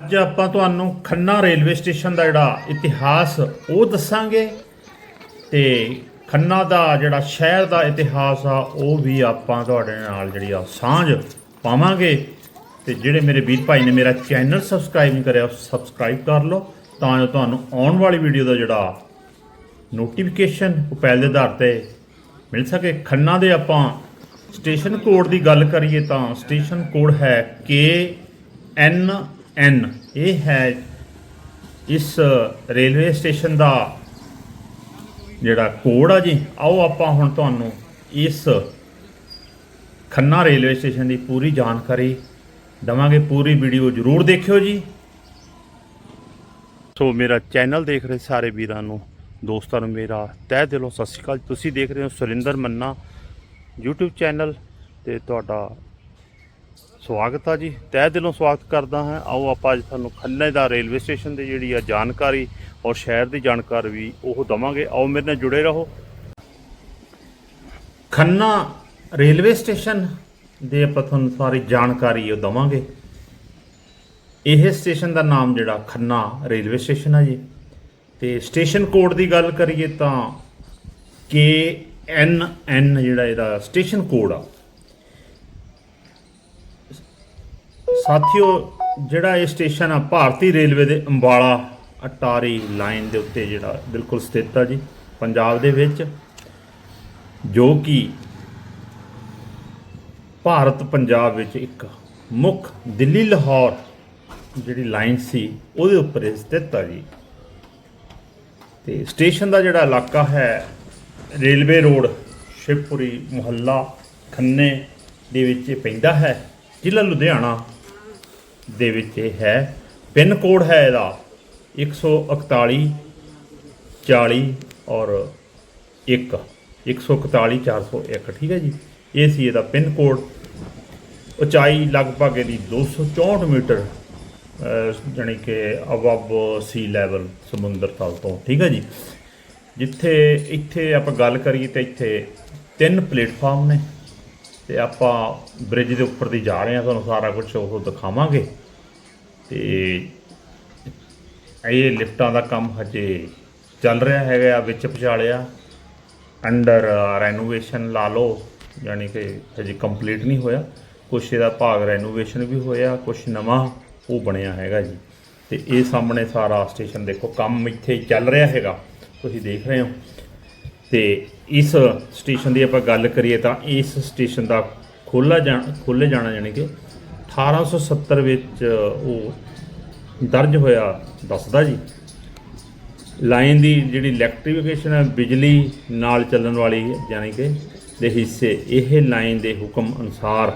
ਅੱਜ ਆਪਾਂ ਤੁਹਾਨੂੰ ਖੰਨਾ ਰੇਲਵੇ ਸਟੇਸ਼ਨ ਦਾ ਜਿਹੜਾ ਇਤਿਹਾਸ ਉਹ ਦੱਸਾਂਗੇ, ਤੇ ਖੰਨਾ ਦਾ ਜਿਹੜਾ ਸ਼ਹਿਰ ਦਾ ਇਤਿਹਾਸ ਆ, ਉਹ ਵੀ ਆਪਾਂ ਤੁਹਾਡੇ ਨਾਲ ਜਿਹੜੀ ਆ ਸਾਂਝ ਪਾਵਾਂਗੇ। ਤੇ ਜਿਹੜੇ ਮੇਰੇ ਵੀਰ ਭਾਈ ਨੇ ਮੇਰਾ ਚੈਨਲ ਸਬਸਕ੍ਰਾਈਬ ਨਹੀਂ ਕਰਿਆ, ਸਬਸਕ੍ਰਾਈਬ ਕਰ ਲਓ, ਤਾਂ ਜੋ ਤੁਹਾਨੂੰ ਆਉਣ ਵਾਲੀ ਵੀਡੀਓ ਦਾ ਜਿਹੜਾ ਨੋਟੀਫਿਕੇਸ਼ਨ ਉਹ ਪਹਿਲ ਦੇ ਆਧਾਰ ਤੇ ਮਿਲ ਸਕੇ। ਖੰਨਾ ਦੇ ਆਪਾਂ ਸਟੇਸ਼ਨ ਕੋਡ ਦੀ ਗੱਲ ਕਰੀਏ ਤਾਂ ਸਟੇਸ਼ਨ ਕੋਡ ਹੈ ਕੇ ਐਨ ਐਨ। ਇਹ ਹੈ ਇਸ ਰੇਲਵੇ ਸਟੇਸ਼ਨ ਦਾ ਜਿਹੜਾ ਕੋਡ ਆ ਜੀ, ਆਓ ਆਪਾਂ ਹੁਣ ਤੁਹਾਨੂੰ ਇਸ ਖੰਨਾ ਰੇਲਵੇ ਸਟੇਸ਼ਨ ਦੀ ਪੂਰੀ ਜਾਣਕਾਰੀ ਦਵਾਂਗੇ। ਪੂਰੀ ਵੀਡੀਓ ਜਰੂਰ ਦੇਖਿਓ ਜੀ। ਸੋ ਮੇਰਾ ਚੈਨਲ ਦੇਖ ਰਹੇ ਸਾਰੇ ਵੀਰਾਂ ਨੂੰ, ਦੋਸਤਾਂ ਨੂੰ ਮੇਰਾ ਤਹਿ ਦਿਲੋਂ ਸਤਿ ਸ਼੍ਰੀ ਅਕਾਲ। ਤੁਸੀਂ ਦੇਖ ਰਹੇ ਹੋ ਸੁਰਿੰਦਰ ਮੰਨਾ YouTube ਚੈਨਲ ਤੇ ਤੁਹਾਡਾ ਸਵਾਗਤ ਆ ਜੀ। ਤਹਿ ਦਿਲੋਂ ਸਵਾਗਤ ਕਰਦਾ ਹਾਂ। ਆਓ ਆਪਾਂ ਅੱਜ ਤੁਹਾਨੂੰ ਖੰਨੇ ਦਾ ਰੇਲਵੇ ਸਟੇਸ਼ਨ ਦੀ ਜਿਹੜੀ ਆ ਜਾਣਕਾਰੀ ਔਰ ਸ਼ਹਿਰ ਦੀ ਜਾਣਕਾਰੀ ਵੀ ਉਹ ਦਵਾਂਗੇ। ਆਓ ਮੇਰੇ ਨਾਲ ਜੁੜੇ ਰਹੋ। ਖੰਨਾ ਰੇਲਵੇ ਸਟੇਸ਼ਨ ਦੇ ਆਪਾਂ ਤੁਹਾਨੂੰ ਸਾਰੀ ਜਾਣਕਾਰੀ ਉਹ ਦਵਾਂਗੇ। ਇਹ ਸਟੇਸ਼ਨ ਦਾ ਨਾਮ ਜਿਹੜਾ ਖੰਨਾ ਰੇਲਵੇ ਸਟੇਸ਼ਨ ਆ ਜੀ। ਤੇ ਸਟੇਸ਼ਨ ਕੋਡ ਦੀ ਗੱਲ ਕਰੀਏ ਤਾਂ ਕੇ ਐਨ ਐਨ ਜਿਹੜਾ ਇਹਦਾ ਸਟੇਸ਼ਨ ਕੋਡ ਆ। ਸਾਥੀਓ, ਜਿਹੜਾ ਇਹ ਸਟੇਸ਼ਨ ਆ ਭਾਰਤੀ ਰੇਲਵੇ ਦੇ ਅੰਬਾਲਾ ਅਟਾਰੀ ਲਾਈਨ ਦੇ ਉੱਤੇ ਜਿਹੜਾ ਬਿਲਕੁਲ ਸਥਿਤ ਆ ਜੀ, ਪੰਜਾਬ ਦੇ ਵਿੱਚ, ਜੋ ਕਿ ਭਾਰਤ ਪੰਜਾਬ ਵਿੱਚ ਇੱਕ ਮੁੱਖ ਦਿੱਲੀ ਲਾਹੌਰ ਜਿਹੜੀ ਲਾਈਨ ਸੀ, ਉਹਦੇ ਉੱਪਰ ਸਥਿਤ ਆ ਜੀ। ਤੇ ਸਟੇਸ਼ਨ ਦਾ ਜਿਹੜਾ ਇਲਾਕਾ ਹੈ, ਰੇਲਵੇ ਰੋਡ, ਸ਼ਿਵਪੁਰੀ ਮੁਹੱਲਾ ਖੰਨੇ ਦੇ ਵਿੱਚ ਇਹ ਪੈਂਦਾ ਹੈ, ਜ਼ਿਲ੍ਹਾ ਲੁਧਿਆਣਾ। ਦੇ ਵਿੱਚ ਇਹ ਹੈ। ਪਿੰਨ ਕੋਡ ਹੈ ਇਹਦਾ। 141 40 ਔਰ 1 141 401 ਠੀਕ ਹੈ ਜੀ? ਇਹ ਸੀ ਇਹਦਾ ਪਿੰਨ ਕੋਡ। ਉਚਾਈ ਲਗਭਗ ਇਹਦੀ 264 ਮੀਟਰ ਅਹ, ਜਾਣੀ ਕਿ ਅਬਵ ਸੀ ਲੈਵਲ ਸਮੁੰਦਰ ਤਲ ਤੋਂ। ਠੀਕ ਹੈ ਜੀ? ਜਿੱਥੇ ਇੱਥੇ ਆਪਾਂ ਗੱਲ ਕਰੀਏ ਤਾਂ ਇੱਥੇ ਤਿੰਨ ਪਲੇਟਫਾਰਮ ਨੇ। ਤੇ ਆਪਾਂ ਬ੍ਰਿਜ ਦੇ ਉੱਪਰ ਦੀ ਜਾ ਰਹੇ ਹਾਂ, ਤੁਹਾਨੂੰ ਸਾਰਾ ਕੁਝ ਉਹ ਦਿਖਾਵਾਂਗੇ। ਤੇ ਇਹ ਲਿਫਟਾਂ ਦਾ ਕੰਮ ਹਜੇ ਚੱਲ ਰਿਹਾ ਹੈਗਾ ਆ ਵਿੱਚ ਵਿਚਾਲਿਆ ਅੰਡਰ ਰੈਨੋਵੇਸ਼ਨ ਲਾ ਲਓ, ਯਾਨੀ ਕਿ ਹਜੇ ਕੰਪਲੀਟ ਨਹੀਂ ਹੋਇਆ। ਕੁਛ ਇਹਦਾ ਭਾਗ ਰੈਨੋਵੇਸ਼ਨ ਵੀ ਹੋਇਆ, ਕੁਛ ਨਵਾਂ ਉਹ ਬਣਿਆ ਹੈਗਾ ਜੀ। ਤੇ ਇਹ ਸਾਹਮਣੇ ਸਾਰਾ ਸਟੇਸ਼ਨ ਦੇਖੋ, ਕੰਮ ਇੱਥੇ ਚੱਲ ਰਿਹਾ ਹੈਗਾ। ਤੁਸੀਂ ਦੇਖ ਰਹੇ ਹੋ। ਤੇ ਇਸ ਸਟੇਸ਼ਨ ਦੀ ਆਪਾਂ ਗੱਲ ਕਰੀਏ ਤਾਂ ਇਸ ਸਟੇਸ਼ਨ ਦਾ ਖੋਲਾ ਜਾ ਖੋਲੇ ਜਾਣਾ ਯਾਨੀ ਕਿ 1870 ਵਿੱਚ ਉਹ ਦਰਜ ਹੋਇਆ, ਦੱਸਦਾ ਜੀ। ਲਾਈਨ ਦੀ ਜਿਹੜੀ ਇਲੈਕਟ੍ਰੀਫਿਕੇਸ਼ਨ ਹੈ, ਬਿਜਲੀ ਨਾਲ ਚੱਲਣ ਵਾਲੀ ਹੈ ਯਾਨੀ ਕਿ ਦੇ ਹਿੱਸੇ, ਇਹ ਲਾਈਨ ਦੇ ਹੁਕਮ ਅਨੁਸਾਰ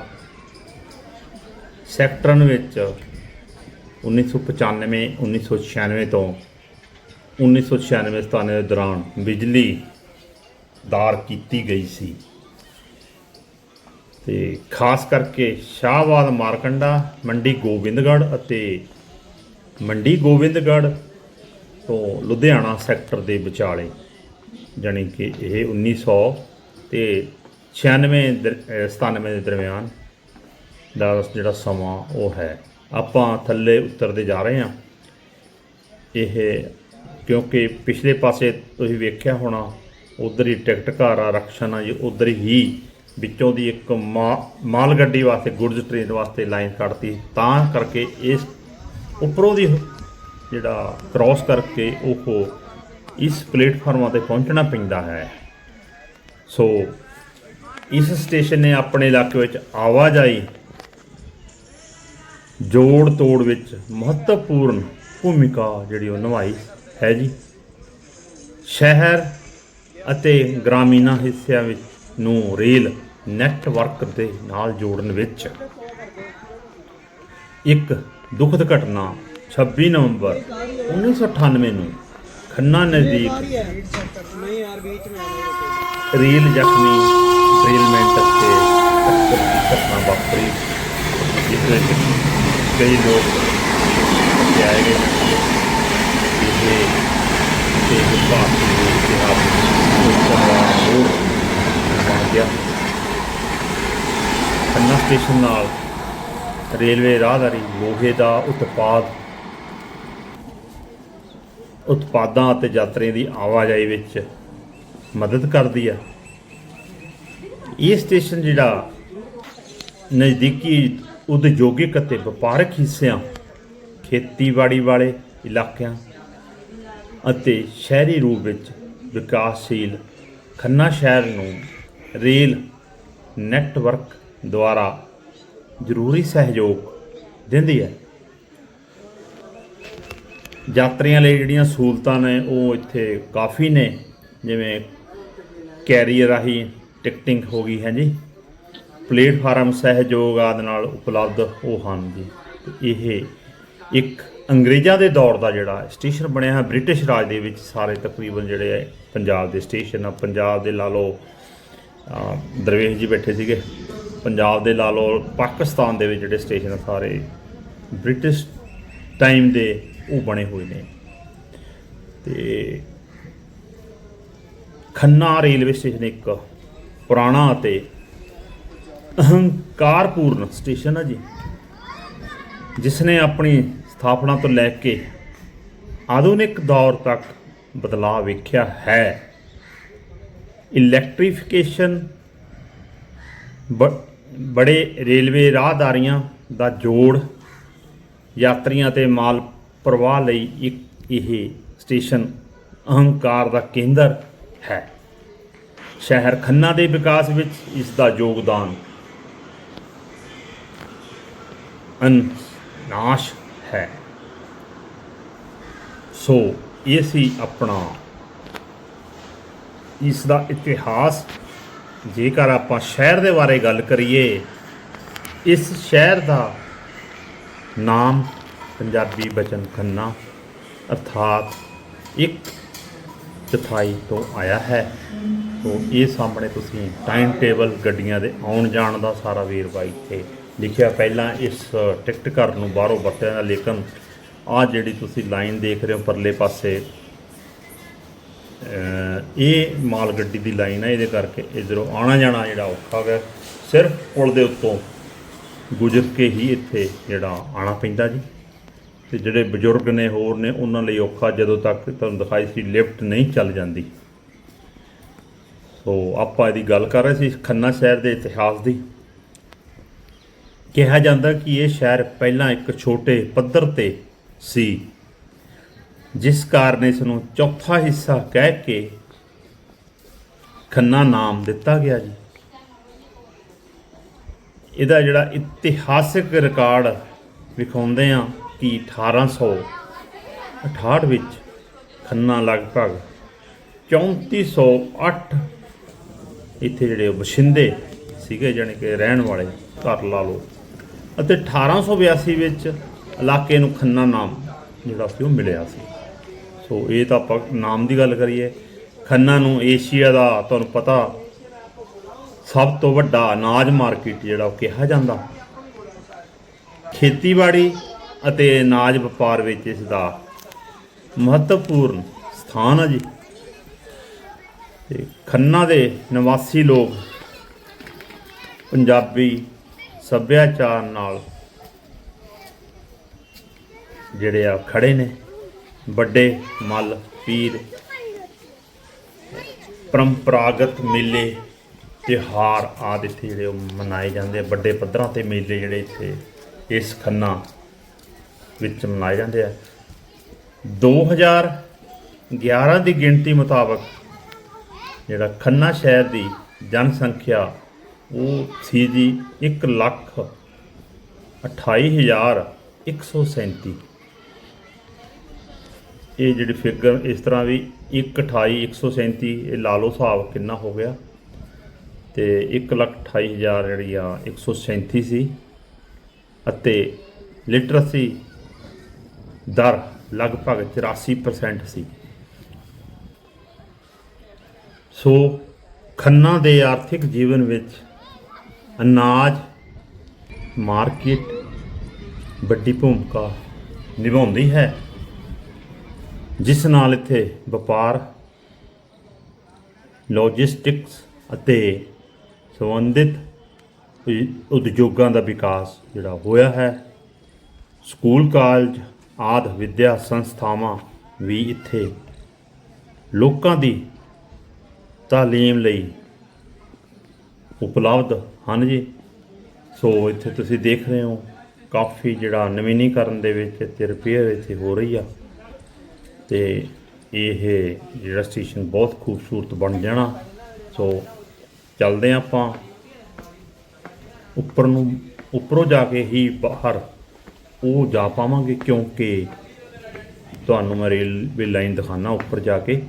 ਸੈਕਟਰਨ ਵਿੱਚ 1995 1996 ਤੋਂ 1996 ਸਤਾਨੇ ਦੇ ਦੌਰਾਨ ਬਿਜਲੀ ਦਾਰ ਕੀਤੀ ਗਈ ਸੀ। ਤੇ ਖਾਸ ਕਰਕੇ ਸ਼ਾਹਬਾਦ, ਮਾਰਕੰਡਾ, ਮੰਡੀ ਗੋਬਿੰਦਗੜ੍ਹ ਅਤੇ ਮੰਡੀ ਗੋਬਿੰਦਗੜ੍ਹ ਤੋਂ ਲੁਧਿਆਣਾ ਸੈਕਟਰ ਦੇ ਵਿਚਾਲੇ, ਜਾਣੀ ਕਿ ਇਹ 1900 ਤੇ 96 ਦਰ- ਅਹ 97 ਦੇ ਦਰਮਿਆਨ ਦਾ ਜਿਹੜਾ ਸਮਾਂ ਉਹ ਹੈ। ਆਪਾਂ ਥੱਲੇ ਉਤਰਦੇ ਜਾ ਰਹੇ ਹਾਂ। ਇਹ ਕਿਉਂਕਿ ਪਿਛਲੇ ਪਾਸੇ ਤੁਸੀਂ ਵੇਖਿਆ ਹੋਣਾ ਉਧਰ ਹੀ ਟਿਕਟ ਘਰ ਆ, ਰਕਸ਼ਨ ਆ ਜੀ, ਉਧਰ ਹੀ ਵਿੱਚੋਂ ਦੀ ਇੱਕ ਮਾ- ਮਾਲ ਗੱਡੀ ਵਾਸਤੇ ਗੁਡਸ ਟ੍ਰੇਨ ਵਾਸਤੇ ਲਾਈਨ ਕੱਢਤੀ। ਤਾਂ ਕਰਕੇ ਇਸ ਉੱਪਰੋਂ ਦੀ ਜਿਹੜਾ ਕ੍ਰਾਸ ਕਰਕੇ ਉਹ ਇਸ ਪਲੇਟਫਾਰਮਾਂ ਤੇ ਪਹੁੰਚਣਾ ਪੈਂਦਾ ਹੈ। ਸੋ ਇਸ ਸਟੇਸ਼ਨ ਨੇ ਆਪਣੇ ਇਲਾਕੇ ਵਿੱਚ ਆਵਾਜਾਈ ਜੋੜ ਤੋੜ ਵਿੱਚ ਮਹੱਤਵਪੂਰਨ ਭੂਮਿਕਾ ਜਿਹੜੀ ਉਹ ਨਿਭਾਈ ਹੈ ਜੀ। ਸ਼ਹਿਰ ਅਤੇ ਗ੍ਰਾਮੀਣਾ ਹਿੱਸਿਆਂ ਵਿੱਚ ਨੂੰ ਰੇਲ ਨੈਟਵਰਕ ਦੇ ਨਾਲ ਜੋੜਨ ਵਿੱਚ ਇੱਕ ਦੁਖਦ ਘਟਨਾ 26 ਨਵੰਬਰ 1998 ਨੂੰ ਖੰਨਾ ਨਜ਼ਦੀਕ ਰੇਲ ਜ਼ਖਮੀ ਰੇਲਮੈਂਟ ਤੇ ਘਟਨਾ ਵਾਪਰੀ, ਜਿਸ ਵਿੱਚ ਕਈ ਲੋਕ ਆਏ ਗਏ ਜਿਸੇ ਤੇ ਭਾਰਤੀ ਦੇ ਇਤਿਹਾਸ ਵਿੱਚ ਹੋਰ ਬਣ ਗਿਆ ਖੰਨਾ ਸਟੇਸ਼ਨ ਨਾਲ ਰੇਲਵੇ ਰਾਹਦਾਰੀ ਲੋਹੇ ਦਾ ਉਤਪਾਦ, ਉਤਪਾਦਾਂ ਅਤੇ ਯਾਤਰੀਆਂ ਦੀ ਆਵਾਜਾਈ ਵਿੱਚ ਮਦਦ ਕਰਦੀ ਆ ਇਹ ਸਟੇਸ਼ਨ ਜਿਹੜਾ ਨਜ਼ਦੀਕੀ ਉਦਯੋਗਿਕ ਅਤੇ ਵਪਾਰਕ ਹਿੱਸਿਆਂ, ਖੇਤੀਬਾੜੀ ਵਾਲੇ ਇਲਾਕਿਆਂ ਅਤੇ ਸ਼ਹਿਰੀ ਰੂਪ ਵਿੱਚ ਵਿਕਾਸਸ਼ੀਲ ਖੰਨਾ ਸ਼ਹਿਰ ਨੂੰ ਰੇਲ ਨੈਟਵਰਕ ਦੁਆਰਾ ਜ਼ਰੂਰੀ ਸਹਿਯੋਗ ਦਿੰਦੀ ਹੈ। ਯਾਤਰੀਆਂ ਲਈ ਜਿਹੜੀਆਂ ਸਹੂਲਤਾਂ ਨੇ, ਉਹ ਇੱਥੇ ਕਾਫੀ ਨੇ, ਜਿਵੇਂ ਕੈਰੀਅਰ ਰਾਹੀਂ ਟਿਕਟਿੰਗ ਹੋ ਗਈ ਹੈ ਜੀ। ਪਲੇਟਫਾਰਮ ਸਹਿਯੋਗ ਆਦਿ ਨਾਲ ਉਪਲਬਧ ਉਹ ਹਨ ਜੀ। ਇਹ ਇੱਕ ਅੰਗਰੇਜ਼ਾਂ ਦੇ ਦੌਰ ਦਾ ਜਿਹੜਾ ਸਟੇਸ਼ਨ ਬਣਿਆ ਹੈ, ਬ੍ਰਿਟਿਸ਼ ਰਾਜ ਦੇ ਵਿੱਚ ਸਾਰੇ ਤਕਰੀਬਨ ਜਿਹੜੇ ਪੰਜਾਬ ਦੇ ਸਟੇਸ਼ਨ ਆ, ਪੰਜਾਬ ਦੇ ਲਾ ਲਓ ਦਰਵੇਸ਼ ਜੀ ਬੈਠੇ ਸੀਗੇ। ਪੰਜਾਬ ਦੇ ਲਾ ਲਓ, ਪਾਕਿਸਤਾਨ ਦੇ ਵਿੱਚ ਜਿਹੜੇ ਸਟੇਸ਼ਨ ਸਾਰੇ ਬ੍ਰਿਟਿਸ਼ ਟਾਈਮ ਦੇ ਉਹ ਬਣੇ ਹੋਏ ਨੇ। ਤੇ ਖੰਨਾ ਰੇਲਵੇ ਸਟੇਸ਼ਨ ਇੱਕ ਪੁਰਾਣਾ ਅਤੇ ਅਹੰਕਾਰਪੂਰਨ ਸਟੇਸ਼ਨ ਹੈ ਜੀ ਜਿਸ ਨੇ ਆਪਣੀ ਸਥਾਪਨਾ ਤੋਂ ਲੈ ਕੇ ਆਧੁਨਿਕ ਦੌਰ ਤੱਕ ਬਦਲਾਅ ਵੇਖਿਆ ਹੈ। ਇਲੈਕਟ੍ਰੀਫਿਕੇਸ਼ਨ ਬ- ਬੜੇ ਰੇਲਵੇ ਰਾਹਦਾਰੀਆਂ ਦਾ ਜੋੜ, ਯਾਤਰੀਆਂ ਤੇ ਮਾਲ ਪ੍ਰਵਾਹ ਲਈ ਇੱਕ ਇਹ ਸਟੇਸ਼ਨ ਅਹੰਕਾਰ ਦਾ ਕੇਂਦਰ ਹੈ। ਸ਼ਹਿਰ ਖੰਨਾ ਦੇ ਵਿਕਾਸ ਵਿੱਚ ਇਸ ਦਾ ਯੋਗਦਾਨ ਅਨਨਾਸ਼ ਹੈ। ਸੋ, ਇਹ ਸੀ ਆਪਣਾ ਇਸ ਦਾ ਇਤਿਹਾਸ। ਜੇਕਰ ਆਪਾਂ ਸ਼ਹਿਰ ਦੇ ਬਾਰੇ ਗੱਲ ਕਰੀਏ, ਇਸ ਸ਼ਹਿਰ ਦਾ ਨਾਮ ਪੰਜਾਬੀ ਬਚਨ ਖੰਨਾ ਅਰਥਾਤ ਇੱਕ ਚਥਾਈ ਤੋਂ ਆਇਆ ਹੈ। ਤੋਂ ਇਹ ਸਾਹਮਣੇ ਤੁਸੀਂ ਟਾਈਮ ਟੇਬਲ ਗੱਡੀਆਂ ਦੇ ਆਉਣ ਜਾਣ ਦਾ ਸਾਰਾ ਵੇਰਵਾ ਇੱਥੇ ਲਿਖਿਆ ਪਹਿਲਾਂ ਇਸ ਟਿਕਟ ਘਰ ਨੂੰ ਬਾਹਰੋਂ ਵਰਤਿਆ ਜਾਂਦਾ ਲੇਕਿਨ ਆਹ ਜਿਹੜੀ ਤੁਸੀਂ ਲਾਈਨ ਦੇਖ ਰਹੇ ਹੋ ਪਰਲੇ ਪਾਸੇ ਇਹ ਮਾਲ ਗੱਡੀ ਦੀ ਲਾਈਨ ਹੈ ਇਹਦੇ ਕਰਕੇ ਇਧਰੋਂ ਆਣਾ ਜਾਣਾ ਜਿਹੜਾ ਔਖਾ ਹੋ ਸਿਰਫ ਪੁਲ ਦੇ ਉੱਤੋਂ ਗੁਜ਼ਰ ਕੇ ਹੀ ਇੱਥੇ ਜਿਹੜਾ ਆਣਾ ਪੈਂਦਾ ਜੀ। ਤੇ ਜਿਹੜੇ ਬਜ਼ੁਰਗ ਨੇ, ਹੋਰ ਨੇ, ਉਹਨਾਂ ਲਈ ਔਖਾ ਜਦੋਂ ਤੱਕ ਤੁਹਾਨੂੰ ਦਿਖਾਈ ਸੀ ਲਿਫਟ ਨਹੀਂ ਚੱਲ ਜਾਂਦੀ। ਸੋ ਆਪਾਂ ਇਹਦੀ ਗੱਲ ਕਰ ਰਹੇ ਸੀ ਖੰਨਾ ਸ਼ਹਿਰ ਦੇ ਇਤਿਹਾਸ ਦੀ। ਕਿਹਾ ਜਾਂਦਾ ਕਿ ਇਹ ਸ਼ਹਿਰ ਪਹਿਲਾਂ ਇੱਕ ਛੋਟੇ ਪੱਧਰ ਤੇ ਸੀ, ਜਿਸ ਕਾਰਨ ਇਸ ਨੂੰ ਚੌਥਾ ਹਿੱਸਾ ਕਹਿ ਕੇ ਖੰਨਾ ਨਾਮ ਦਿੱਤਾ ਗਿਆ ਜੀ। ਇਹਦਾ ਜਿਹੜਾ ਇਤਿਹਾਸਿਕ ਰਿਕਾਰਡ ਵਿਖਾਉਂਦੇ ਆ ਕਿ 1868 ਵਿੱਚ ਖੰਨਾ ਲਗਭਗ 3408 ਇੱਥੇ ਜਿਹੜੇ ਵਸਿੰਦੇ ਸੀਗੇ, ਜਾਣੀ ਕਿ ਰਹਿਣ ਵਾਲੇ ਘਰ ਲਾ ਲਓ। ਅਤੇ 1882 ਵਿੱਚ ਇਲਾਕੇ ਨੂੰ ਖੰਨਾ ਨਾਮ ਜਿਹੜਾ ਸੀ ਉਹ ਮਿਲਿਆ ਸੀ। ਸੋ ਇਹ ਤਾਂ ਆਪਾਂ ਨਾਮ ਦੀ ਗੱਲ ਕਰੀਏ, ਖੰਨਾ ਨੂੰ ਏਸ਼ੀਆ ਦਾ ਤੁਹਾਨੂੰ ਪਤਾ ਸਭ ਤੋਂ ਵੱਡਾ ਅਨਾਜ ਮਾਰਕੀਟ ਜਿਹੜਾ ਉਹ ਕਿਹਾ ਜਾਂਦਾ। ਖੇਤੀਬਾੜੀ ਅਤੇ ਅਨਾਜ ਵਪਾਰ ਵਿੱਚ ਇਸ ਦਾ ਮਹੱਤਵਪੂਰਨ ਸਥਾਨ ਹੈ ਜੀ। ਤੇ ਖੰਨਾ ਦੇ ਨਿਵਾਸੀ ਲੋਕ ਪੰਜਾਬੀ ਸੱਭਿਆਚਾਰ ਨਾਲ ਜਿਹੜੇ ਆ ਖੜੇ ਨੇ, ਵੱਡੇ ਮੱਲ, ਪੀਰ, ਪਰੰਪਰਾਗਤ ਮੇਲੇ, ਤਿਉਹਾਰ ਆਦਿ ਇੱਥੇ ਜਿਹੜੇ ਉਹ ਮਨਾਏ ਜਾਂਦੇ ਆ, ਵੱਡੇ ਪੱਧਰਾਂ ਤੇ ਮੇਲੇ ਜਿਹੜੇ ਇੱਥੇ ਇਸ ਖੰਨਾ ਵਿੱਚ ਮਨਾਏ ਜਾਂਦੇ ਆ। 2011 ਦੀ ਗਿਣਤੀ ਮੁਤਾਬਕ ਜਿਹੜਾ ਖੰਨਾ ਸ਼ਹਿਰ ਦੀ ਜਨਸੰਖਿਆ ਉਹ ਸੀ ਜੀ 1 ਲੱਖ 28137 ਇਹ ਜਿਹੜੀ ਫਿਗਰ ਇਸ ਤਰ੍ਹਾਂ ਵੀ 128 ਇਹ ਲਾ ਲਓ ਹਿਸਾਬ ਕਿੰਨਾ ਹੋ ਗਿਆ। ਤੇ 128000 ਜਿਹੜੀ ਆ 137 ਸੀ ਅਤੇ ਲਿਟਰੇਸੀ ਦਰ ਲਗਭਗ 84% ਸੀ। ਸੋ ਖੰਨਾ ਦੇ ਆਰਥਿਕ ਜੀਵਨ ਵਿੱਚ ਅਨਾਜ, ਮਾਰਕੀਟ, ਵੱਡੀ ਭੂਮਿਕਾ ਨਿਭਾਉਂਦੀ ਹੈ, ਜਿਸ ਨਾਲ ਇੱਥੇ ਵਪਾਰ ਲੌਜਿਸਟਿਕਸ ਅਤੇ ਸੰਬੰਧਿਤ ਉਦਯੋਗਾਂ ਦਾ ਵਿਕਾਸ ਜਿਹੜਾ ਹੋਇਆ ਹੈ। ਸਕੂਲ, ਕਾਲਜ ਆਦਿ ਵਿਦਿਆ ਸੰਸਥਾਵਾਂ ਵੀ ਇੱਥੇ ਲੋਕਾਂ ਦੀ ਤਾਲੀਮ ਲਈ ਉਪਲਬਧ ਹਨ ਜੀ। ਸੋ ਇੱਥੇ ਤੁਸੀਂ ਦੇਖ ਰਹੇ ਹੋ, ਕਾਫੀ ਜਿਹੜਾ ਨਵੀਨੀਕਰਨ ਦੇ ਵਿੱਚ ਤੇ ਰਿਪੇਅਰ ਇੱਥੇ ਹੋ ਰਹੀ ਆ। ਤੇ ਇਹ ਜਿਹੜਾ ਸਟੇਸ਼ਨ ਬਹੁਤ ਖੂਬਸੂਰਤ ਬਣ ਜਾਣਾ। ਸੋ ਚੱਲਦੇ ਹਾਂ ਆਪਾਂ। ਉੱਪਰ ਨੂੰ, ਉੱਪਰੋਂ ਜਾ ਕੇ ਹੀ ਬਾਹਰ ਉਹ ਜਾ ਪਾਵਾਂਗੇ ਕਿਉਂਕਿ ਤੁਹਾਨੂੰ ਮੈਂ ਰੇਲਵੇ ਲਾਈਨ ਦਿਖਾਣਾ ਉੱਪਰ ਜਾ ਕੇ।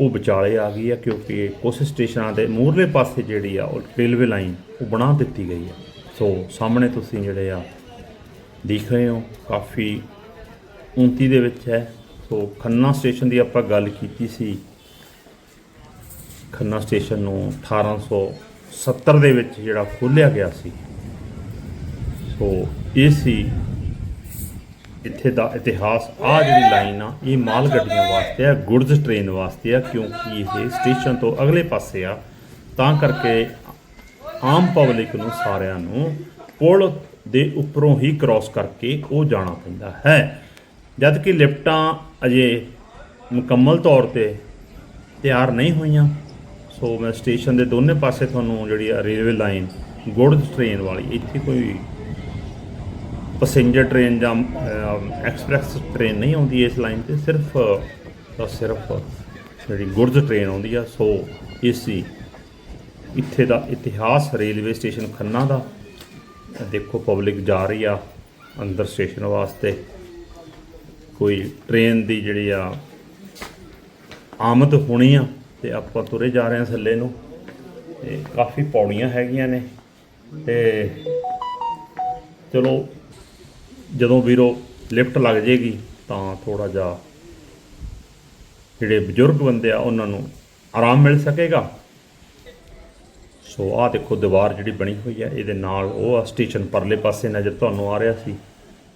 ਉਹ ਵਿਚਾਲੇ ਆ ਗਈ ਆ ਕਿਉਂਕਿ ਕੁਝ ਸਟੇਸ਼ਨਾਂ ਦੇ ਮੂਹਰਲੇ ਪਾਸੇ ਜਿਹੜੀ ਆ ਉਹ ਰੇਲਵੇ ਲਾਈਨ ਉਹ ਬਣਾ ਦਿੱਤੀ ਗਈ ਹੈ ਸੋ ਸਾਹਮਣੇ ਤੁਸੀਂ ਜਿਹੜੇ ਆ ਦੇਖ ਰਹੇ ਹੋ, ਕਾਫੀ ਉੱਨਤੀ ਦੇ ਵਿੱਚ ਹੈ। ਸੋ ਖੰਨਾ ਸਟੇਸ਼ਨ ਦੀ ਆਪਾਂ ਗੱਲ ਕੀਤੀ ਸੀ। ਖੰਨਾ ਸਟੇਸ਼ਨ ਨੂੰ 1870 ਦੇ ਵਿੱਚ ਜਿਹੜਾ ਖੋਲ੍ਹਿਆ ਗਿਆ ਸੀ। ਸੋ ਇਹ ਸੀ ਇੱਥੇ ਦਾ ਇਤਿਹਾਸ ਆ ਜਿਹੜੀ ਲਾਈਨ ਆ, ਇਹ ਮਾਲ ਗੱਡੀਆਂ ਵਾਸਤੇ ਆ ਗੁਡਸ ਟ੍ਰੇਨ ਵਾਸਤੇ ਆ, ਕਿਉਂਕਿ ਇਹ ਸਟੇਸ਼ਨ ਤੋਂ ਅਗਲੇ ਪਾਸੇ ਆ। ਤਾਂ ਕਰਕੇ ਆਮ ਪਬਲਿਕ ਨੂੰ ਸਾਰਿਆਂ ਨੂੰ ਪੁਲ ਦੇ ਉੱਪਰੋਂ ਹੀ ਕ੍ਰਾਸ ਕਰਕੇ ਉਹ ਜਾਣਾ ਪੈਂਦਾ ਹੈ। ਜਦ ਕਿ ਲਿਫਟਾਂ ਅਜੇ ਮੁਕੰਮਲ ਤੌਰ ਤੇ ਤਿਆਰ ਨਹੀਂ ਹੋਈਆਂ। ਸੋ ਮੈਂ ਸਟੇਸ਼ਨ ਦੇ ਦੋਨੇ ਪਾਸੇ ਤੁਹਾਨੂੰ ਜਿਹੜੀ ਆ ਰੇਲਵੇ ਲਾਈਨ ਗੁਡਸ ਟ੍ਰੇਨ ਵਾਲੀ, ਇੱਥੇ ਕੋਈ ਪੈਸੇਂਜਰ ਟ੍ਰੇਨ ਜਾਂ ਐਕਸਪ੍ਰੈਸ ਟ੍ਰੇਨ ਨਹੀਂ ਆਉਂਦੀ ਇਸ ਲਾਈਨ ਤੇ, ਸਿਰਫ ਤਾਂ ਸਿਰਫ ਜਿਹੜੀ ਗੁਡਸ ਟ੍ਰੇਨ ਆਉਂਦੀ ਆ, ਸੋ ਇਹ ਇੱਥੇ ਦਾ ਇਤਿਹਾਸ ਰੇਲਵੇ ਸਟੇਸ਼ਨ ਖੰਨਾ ਦਾ, ਦੇਖੋ ਪਬਲਿਕ ਜਾ ਰਹੀ ਆ ਅੰਦਰ ਸਟੇਸ਼ਨ ਵਾਸਤੇ। ਕੋਈ ਟ੍ਰੇਨ ਦੀ ਜਿਹੜੀ ਆ ਆਮਦ ਹੋਣੀ ਆ ਤੇ ਆਪਾਂ ਤੁਰੇ ਜਾ ਰਹੇ ਹਾਂ ਥੱਲੇ ਨੂੰ, ਤੇ ਕਾਫੀ ਪੌੜੀਆਂ ਹੈਗੀਆਂ ਨੇ, ਤੇ ਚਲੋ ਜਦੋਂ ਵੀਰੋ ਲਿਫਟ ਲੱਗ ਜੇਗੀ ਤਾਂ ਥੋੜਾ ਜਿਹਾ ਜਿਹੜੇ ਬਜ਼ੁਰਗ ਬੰਦੇ ਆ ਉਹਨਾਂ ਨੂੰ ਆਰਾਮ ਮਿਲ ਸਕੇਗਾ। ਸੋ ਆਹ ਦੇਖੋ ਦੀਵਾਰ ਜਿਹੜੀ ਬਣੀ ਹੋਈ ਹੈ ਇਹਦੇ ਨਾਲ ਉਹ ਸਟੇਸ਼ਨ ਪਰਲੇ ਪਾਸੇ ਨਜ਼ਰ ਤੁਹਾਨੂੰ ਆ ਰਿਹਾ ਸੀ।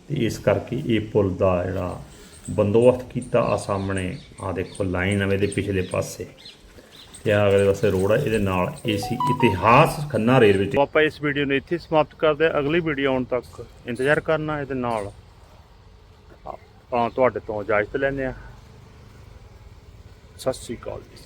ਤੇ ਇਸ ਕਰਕੇ ਇਹ ਪੁਲ ਦਾ ਜਿਹੜਾ ਬੰਦੋਬਸਤ ਕੀਤਾ ਆ ਸਾਹਮਣੇ ਆ ਦੇਖੋ ਲਾਈਨ ਆਵੇ ਇਹਦੇ ਪਿਛਲੇ ਪਾਸੇ। ਤੇ ਆ ਅਗਲੇ ਪਾਸੇ ਰੋਡ ਆ, ਇਹਦੇ ਨਾਲ ਏਸੀ ਇਤਿਹਾਸ ਖੰਨਾ ਰੇਲਵੇ ਸਟੇਸ਼ਨ ਆਪਾਂ ਇਸ ਵੀਡੀਓ ਨੂੰ ਇੱਥੇ ਸਮਾਪਤ ਕਰਦੇ ਹਾਂ। ਅਗਲੀ ਵੀਡੀਓ ਆਉਣ ਤੱਕ ਇੰਤਜ਼ਾਰ ਕਰਨਾ ਇਹਦੇ ਨਾਲ। ਆਪਾਂ ਤੁਹਾਡੇ ਤੋਂ ਇਜਾਜ਼ਤ ਲੈਂਦੇ ਆ ਸਤਿ ਸ੍ਰੀ ਅਕਾਲ ਜੀ।